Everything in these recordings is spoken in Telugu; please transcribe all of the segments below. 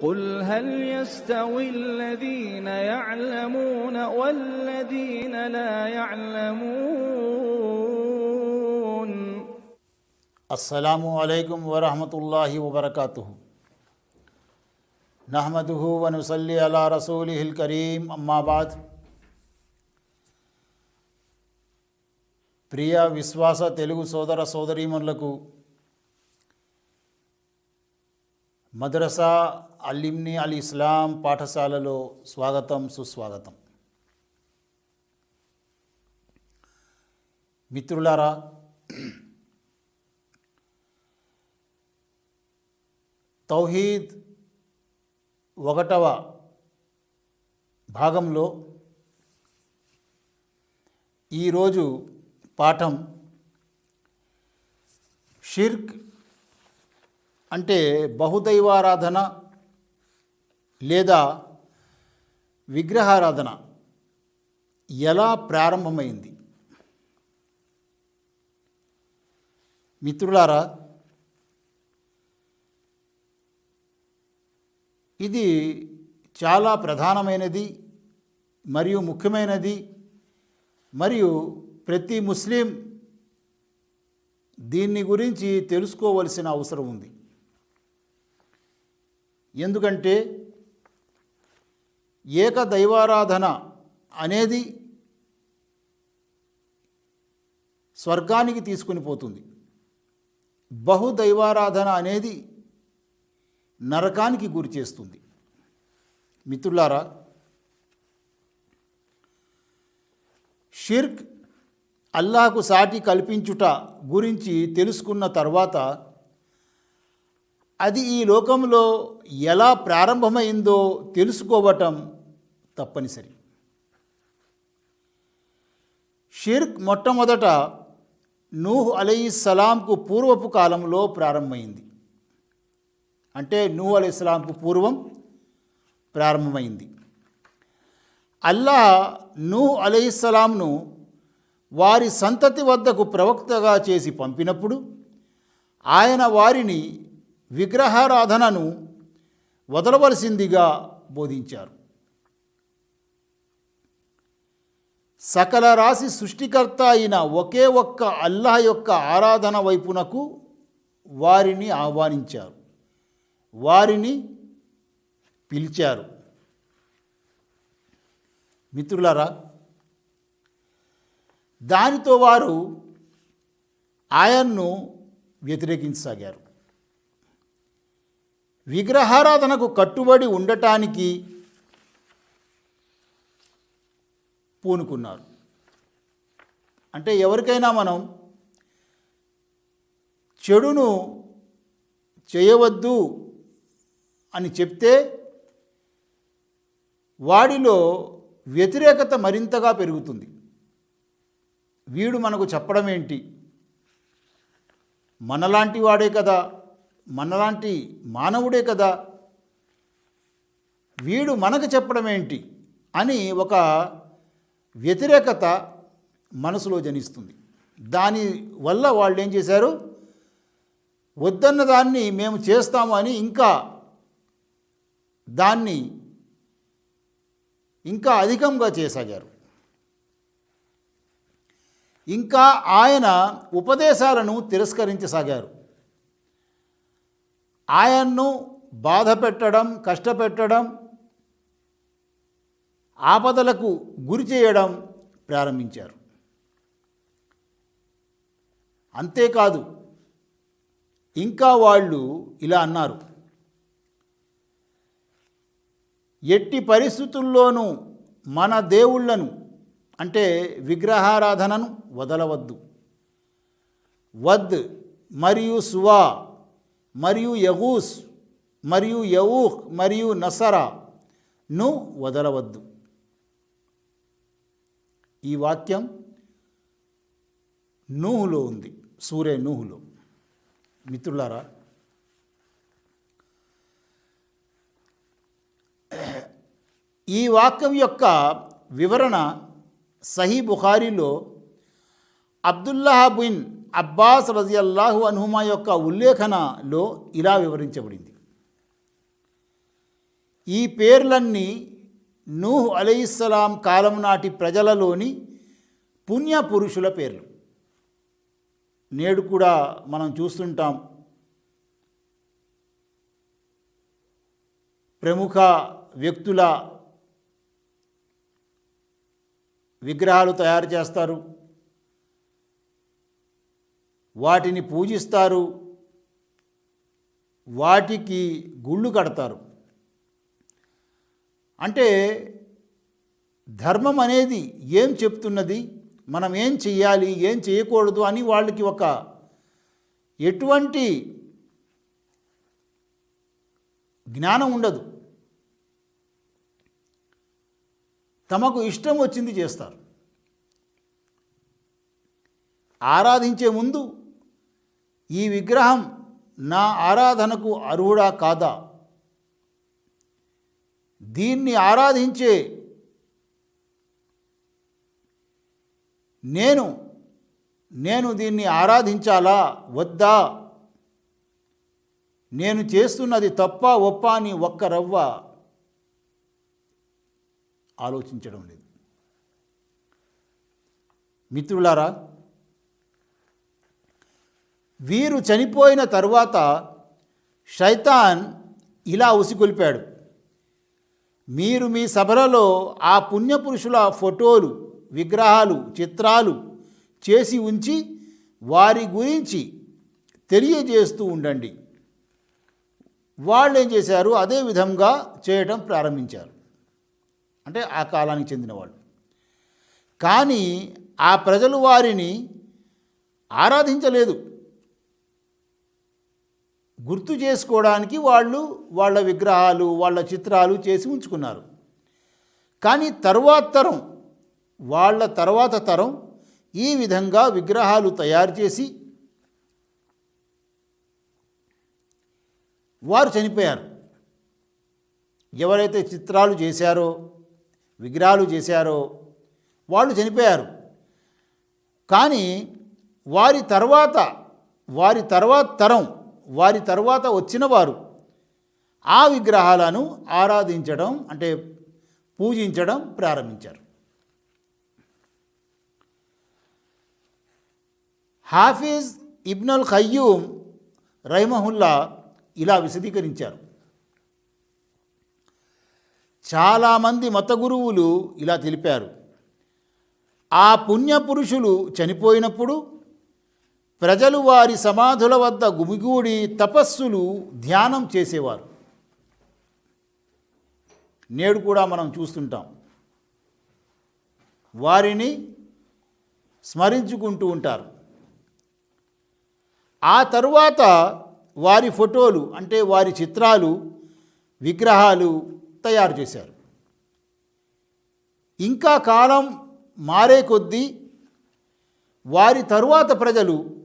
قل هل يستوي الذين يعلمون والذين لا يعلمون అస్సలాము అలైకుం వరహమతుల్లాహి వబర్కాతు నహమదుహు వనుసల్లి అలా రసూలిహిల్ కరీం అమ్మాబాద్ ప్రియ విశ్వాస తెలుగు సోదర సోదరీమణులకు మదరసా అల్లిమ్ని అల్ ఇస్లాం పాఠశాలలో స్వాగతం సుస్వాగతం. మిత్రులారా తౌహీద్ ఒకటవ భాగంలో ఈరోజు పాఠం షిర్క్ అంటే బహుదైవారాధన లేదా విగ్రహారాధన ఎలా ప్రారంభమైంది? మిత్రులారా ఇది చాలా ప్రధానమైనది మరియు ముఖ్యమైనది మరియు ప్రతి ముస్లిం దీన్ని గురించి తెలుసుకోవలసిన అవసరం ఉంది. ఎందుకంటే ఏక దైవారాధన అనేది స్వర్గానికి తీసుకుని పోతుంది. బహుదైవారాధన అనేది నరకానికి గురి చేస్తుంది. మిత్రులారా షిర్క్ అల్లాహకు సాటి కల్పించుట గురించి తెలుసుకున్న తర్వాత అది ఈ లోకంలో ఎలా ప్రారంభమైందో తెలుసుకోవటం తప్పనిసరి. షిర్క్ మొట్టమొదట నూహ్ అలీ సలాంకు పూర్వపు కాలంలో ప్రారంభమైంది. అంటే నూహ్ అలీ ఇస్లాంకు పూర్వం ప్రారంభమైంది. అల్లాహ్ నూహ్ అలైహిస్సలాంను వారి సంతతి వద్దకు ప్రవక్తగా చేసి పంపినప్పుడు ఆయన వారిని విగ్రహారాధనను వదలవలసిందిగా బోధించారు. సకల రాశి సృష్టికర్త అయిన ఒకే ఒక్క అల్లాహ్ యొక్క ఆరాధన వైపునకు వారిని ఆహ్వానించారు. వారిని పిలిచారు. మిత్రులారా దానితో వారు ఆయన్ను వ్యతిరేకించసాగారు. విగ్రహారాధనకు కట్టుబడి ఉండటానికి పూనుకున్నారు. అంటే ఎవరికైనా మనం చెడును చేయవద్దు అని చెప్తే వాడిలో వ్యతిరేకత మరింతగా పెరుగుతుంది. వీడు మనకు చెప్పడం ఏంటి మనలాంటి వాడే కదా. మనలాంటి మానవుడే కదా. వీడు మనకు చెప్పడం ఏంటి అని ఒక వ్యతిరేకత మనసులో జనిస్తుంది. దాని వల్ల వాళ్ళు ఏం చేశారు? వద్దన్న దాన్ని మేము చేస్తాము అని ఇంకా దాన్ని ఇంకా అధికంగా చేసాగారు ఇంకా ఆయన ఉపదేశాలను తిరస్కరించసాగారు. ఆయన్ను బాధ పెట్టడం కష్టపెట్టడం ఆపదలకు గురి చేయడం ప్రారంభించారు. అంతేకాదు ఇంకా వాళ్ళు ఇలా అన్నారు. ఎట్టి పరిస్థితుల్లోనూ మన దేవుళ్ళను అంటే విగ్రహారాధనను వదలవద్దు. వద్ మరియు సువా మరియు యగూస్ మరియు యవూహ్ మరియు నసరాను వదలవద్దు. ఈ వాక్యం నూహులో ఉంది సూర్య నూహులో. మిత్రులారా ఈ వాక్యం యొక్క వివరణ సహీ బుఖారీలో అబ్దుల్లాహ బిన్ అబ్బాస్ రజియల్లాహు అన్హుమా యొక్క ఉల్లేఖనలో ఇలా వివరించబడింది. ఈ పేర్లన్నీ నూహ్ అలైహిస్సలాం కాలం నాటి ప్రజలలోని పుణ్య పురుషుల పేర్లు. నేడు కూడా మనం చూస్తుంటాం. ప్రముఖ వ్యక్తుల విగ్రహాలు తయారు చేస్తారు. వాటిని పూజిస్తారు. వాటికి గుళ్ళు కడతారు. అంటే ధర్మం అనేది ఏం చెప్తున్నది? మనం ఏం చెయ్యాలి? ఏం చేయకూడదు? అని వాళ్ళకి ఒక ఎటువంటి జ్ఞానం ఉండదు. తమకు ఇష్టం వచ్చింది చేస్తారు. ఆరాధించే ముందు ఈ విగ్రహం నా ఆరాధనకు అర్హుడా కాదా? దీన్ని ఆరాధించే నేను నేను దీన్ని ఆరాధించాలా? వద్దా? నేను చేస్తున్నది తప్ప ఒప్ప అని ఒక్క రవ్వ? ఆలోచించడం లేదు. మిత్రులారా వీరు చనిపోయిన తరువాత శైతాన్ ఇలా ఉసిగొల్పాడు. మీరు మీ సభలలో ఆ పుణ్యపురుషుల ఫోటోలు విగ్రహాలు చిత్రాలు చేసి ఉంచి వారి గురించి తెలియజేస్తూ ఉండండి. వాళ్ళు ఏం చేశారు? అదే విధంగా చేయటం ప్రారంభించారు. అంటే ఆ కాలానికి చెందిన వాళ్ళు. కానీ ఆ ప్రజలు వారిని ఆరాధించలేదు. గుర్తు చేసుకోవడానికి వాళ్ళు వాళ్ళ విగ్రహాలు వాళ్ళ చిత్రాలు చేసి ఉంచుకున్నారు. కానీ తరువాత తరం వాళ్ళ తర్వాత తరం ఈ విధంగా విగ్రహాలు తయారు చేసి వారు చనిపోయారు. ఎవరైతే చిత్రాలు చేశారో విగ్రహాలు చేశారో వాళ్ళు చనిపోయారు. కానీ వారి తర్వాత వారి తర్వాత తరం వారి తర్వాత వచ్చిన వారు ఆ విగ్రహాలను ఆరాధించడం అంటే పూజించడం ప్రారంభించారు. హాఫీజ్ ఇబ్నల్ ఖయ్యూమ్ రైమహుల్లా ఇలా విశదీకరించారు. చాలామంది మత గురువులు ఇలా తెలిపారు. ఆ పుణ్యపురుషులు చనిపోయినప్పుడు ప్రజలు వారి సమాధుల వద్ద గుమిగూడి తపస్సులు ధ్యానం చేసేవారు. నేడు కూడా మనం చూస్తుంటాం. వారిని స్మరించుకుంటూ ఉంటారు. ఆ తరువాత వారి ఫోటోలు అంటే వారి చిత్రాలు విగ్రహాలు తయారు చేశారు. ఇంకా కాలం మారే కొద్దీ వారి తరువాత ప్రజలు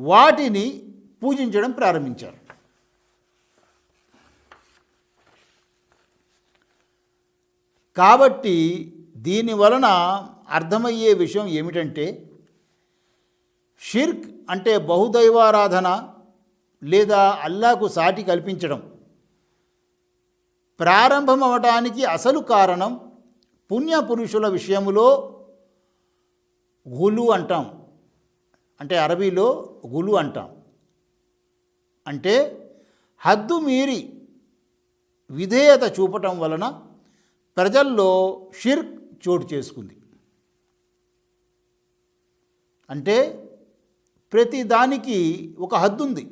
వాటిని పూజించడం ప్రారంభించారు. కాబట్టి దీని వలన అర్థమయ్యే విషయం ఏమిటంటే షిర్క్ అంటే బహుదైవారాధన లేదా అల్లాకు సాటి కల్పించడం. ప్రారంభమవటానికి అసలు కారణం పుణ్యపురుషుల విషయములో గులు అంటాం. అంటే అరబీలో గులు అంటాం. అంటే హద్దు మీరి విధేయత చూపటం వలన ప్రజల్లో షిర్క్ చోటు చేసుకుంది. అంటే ప్రతి దానికి ఒక హద్దు ఉంది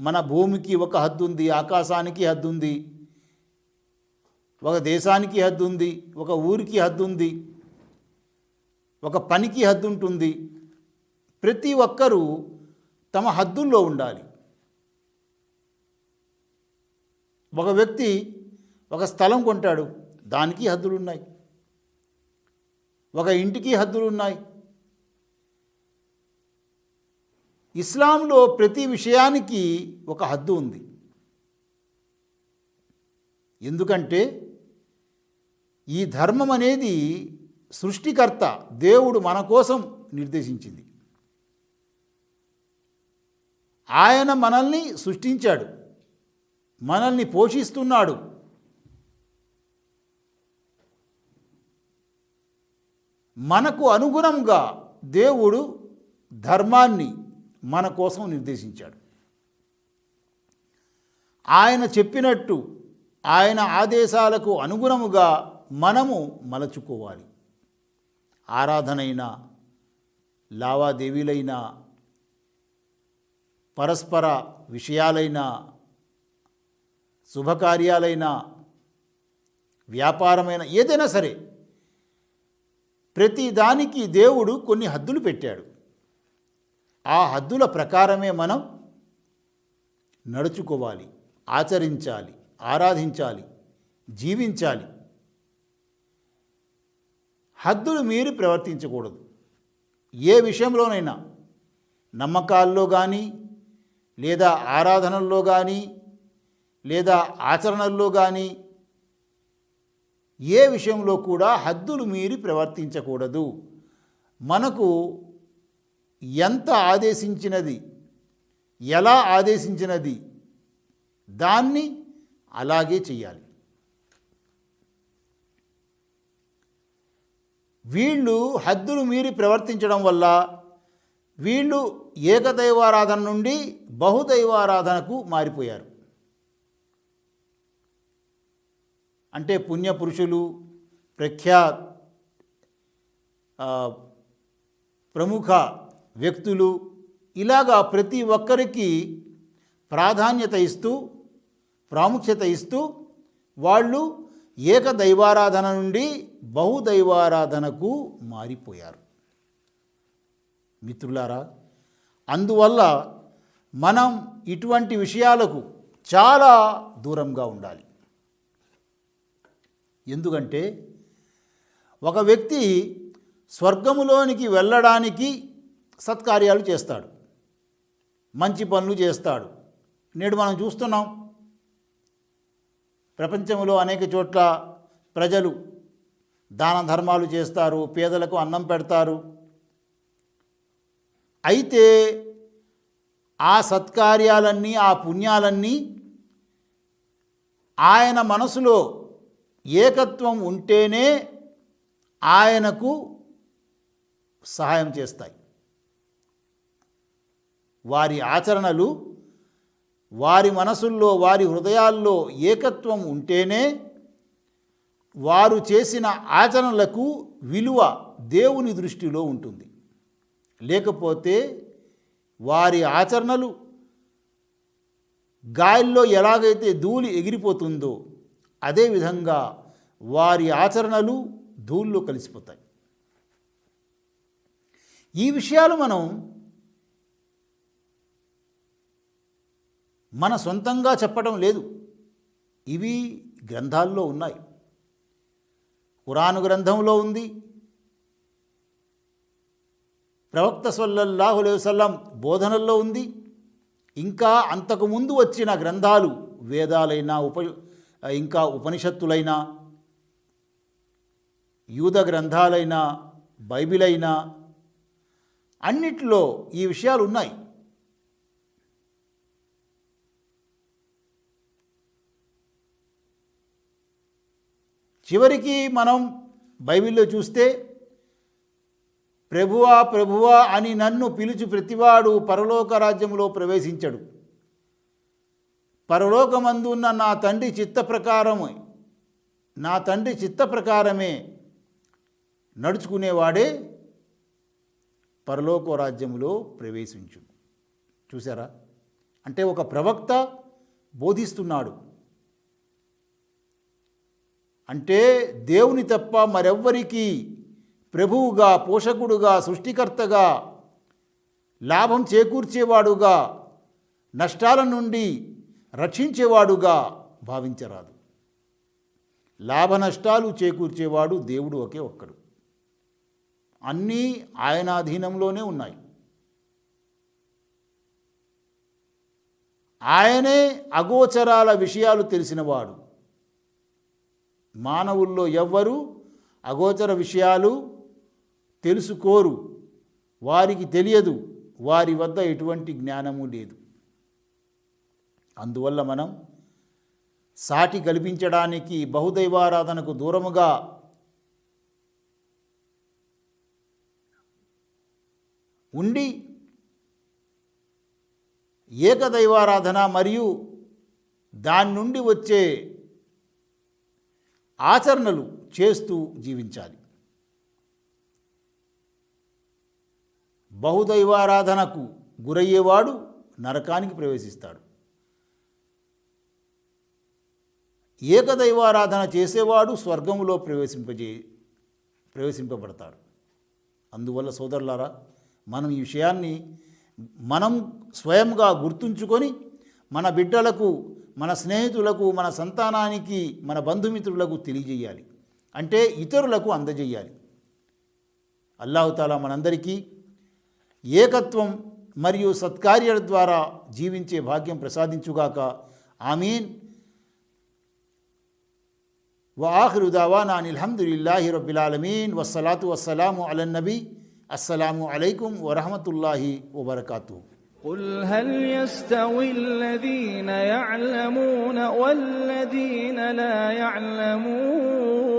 మన భూమికి ఒక హద్దు ఉంది ఆకాశానికి హద్దు ఉంది ఒక దేశానికి హద్దు ఉంది ఒక ఊరికి హద్దు ఉంది ఒక పనికి హద్దు ఉంటుంది ప్రతి ఒక్కరూ తమ హద్దుల్లో ఉండాలి. ఒక వ్యక్తి ఒక స్థలం కొంటాడు దానికి హద్దులు ఉన్నాయి ఒక ఇంటికి హద్దులు ఉన్నాయి ఇస్లాంలో ప్రతి విషయానికి ఒక హద్దు ఉంది. ఎందుకంటే ఈ ధర్మం అనేది సృష్టికర్త దేవుడు మన కోసం నిర్దేశించింది. ఆయన మనల్ని సృష్టించాడు. మనల్ని పోషిస్తున్నాడు. మనకు అనుగుణంగా దేవుడు ధర్మాన్ని మన కోసం నిర్దేశించాడు. ఆయన చెప్పినట్టు ఆయన ఆదేశాలకు అనుగుణముగా మనము మలచుకోవాలి. ఆరాధనైనా లావాదేవీలైనా పరస్పర విషయాలైనా శుభకార్యాలైనా వ్యాపారమైన ఏదైనా సరే ప్రతి దానికి దేవుడు కొన్ని హద్దులు పెట్టాడు. ఆ హద్దుల ప్రకారమే మనం నడుచుకోవాలి ఆచరించాలి ఆరాధించాలి జీవించాలి. హద్దులు మీరు ప్రవర్తించకూడదు. ఏ విషయంలోనైనా నమ్మకాల్లో కానీ లేదా ఆరాధనల్లో కానీ లేదా ఆచరణల్లో కానీ ఏ విషయంలో కూడా హద్దులు మీరి ప్రవర్తించకూడదు. మనకు ఎంత ఆదేశించినది ఎలా ఆదేశించినది దాన్ని అలాగే చేయాలి వీళ్ళు హద్దులు మీరి ప్రవర్తించడం వల్ల వీళ్ళు ఏకదైవారాధన నుండి బహుదైవారాధనకు మారిపోయారు. అంటే పుణ్యపురుషులు ప్రఖ్యా ప్రముఖ వ్యక్తులు ఇలాగా ప్రతి ఒక్కరికి ప్రాధాన్యత ఇస్తూ ప్రాముఖ్యత ఇస్తూ వాళ్ళు ఏకదైవారాధన నుండి బహుదైవారాధనకు మారిపోయారు. మిత్రులారా అందువల్ల మనం ఇటువంటి విషయాలకు చాలా దూరంగా ఉండాలి. ఎందుకంటే ఒక వ్యక్తి స్వర్గములోనికి వెళ్ళడానికి సత్కార్యాలు చేస్తాడు. మంచి పనులు చేస్తాడు. నేడు మనం చూస్తున్నాం ప్రపంచంలో అనేక చోట్ల ప్రజలు దాన ధర్మాలు చేస్తారు పేదలకు అన్నం పెడతారు. అయితే ఆ సత్కార్యాలన్నీ ఆ పుణ్యాలన్నీ ఆయన మనసులో ఏకత్వం ఉంటేనే ఆయనకు సహాయం చేస్తాయి. వారి ఆచరణలు వారి మనసుల్లో వారి హృదయాల్లో ఏకత్వం ఉంటేనే వారు చేసిన ఆచరణలకు విలువ దేవుని దృష్టిలో ఉంటుంది. లేకపోతే వారి ఆచరణలు గాలిలో ఎలాగైతే ధూళి ఎగిరిపోతుందో అదేవిధంగా వారి ఆచరణలు ధూళిలో కలిసిపోతాయి. ఈ విషయాలు మనం మన సొంతంగా చెప్పడం లేదు. ఇవి గ్రంథాల్లో ఉన్నాయి. కురాను గ్రంథంలో ఉంది. ప్రవక్త సల్లల్లాహు వసల్లం బోధనల్లో ఉంది. ఇంకా అంతకుముందు వచ్చిన గ్రంథాలు వేదాలైనా ఉప ఇంకా ఉపనిషత్తులైనా యూద గ్రంథాలైనా బైబిల్ అయినా అన్నిటిలో ఈ విషయాలు ఉన్నాయి. చివరికి మనం బైబిల్లో చూస్తే ప్రభువా ప్రభువా అని నన్ను పిలుచు ప్రతివాడు పరలోక రాజ్యంలో ప్రవేశించడు. పరలోకమందున్న నా తండ్రి చిత్త ప్రకారమే నా తండ్రి చిత్త ప్రకారమే నడుచుకునేవాడే పరలోక రాజ్యంలో ప్రవేశించు చూసారా అంటే ఒక ప్రవక్త బోధిస్తున్నాడు. అంటే దేవుని తప్ప మరెవ్వరికీ ప్రభువుగా పోషకుడుగా సృష్టికర్తగా లాభం చేకూర్చేవాడుగా నష్టాల నుండి రక్షించేవాడుగా భావించరాదు. లాభ నష్టాలు చేకూర్చేవాడు దేవుడు ఒకే ఒక్కడు. అన్నీ ఆయన అధీనంలోనే ఉన్నాయి. ఆయనే అగోచరాల విషయాలు తెలిసినవాడు. మానవుల్లో ఎవ్వరూ అగోచర విషయాలు తెలుసుకోరు. వారికి తెలియదు. వారి వద్ద ఎటువంటి జ్ఞానము లేదు. అందువల్ల మనం సాటి కల్పించడానికి బహుదైవారాధనకు దూరముగా ఉండి ఏకదైవారాధన మరియు దాని నుండి వచ్చే ఆచరణలు చేస్తూ జీవించాలి. బహుదైవారాధనకు గురయ్యేవాడు నరకానికి ప్రవేశిస్తాడు. ఏకదైవారాధన చేసేవాడు స్వర్గంలో ప్రవేశింపజే ప్రవేశింపబడతాడు. అందువల్ల సోదరులారా మనం ఈ విషయాన్ని మనం స్వయంగా గుర్తుంచుకొని మన బిడ్డలకు మన స్నేహితులకు మన సంతానానికి మన బంధుమిత్రులకు తెలియజేయాలి. అంటే ఇతరులకు అందజేయాలి. అల్లాహుతాలా మనందరికీ ఏకత్వం మరియు సత్కార్యాల ద్వారా జీవించే భాగ్యం ప్రసాదించుగాక ఆమీన్ وآخر دعوانا أن الحمد لله رب العالمين والصلاة والسلام على النبي السلام عليكم ورحمة الله وبركاته قل هل يستوي الذين يعلمون والذين لا يعلمون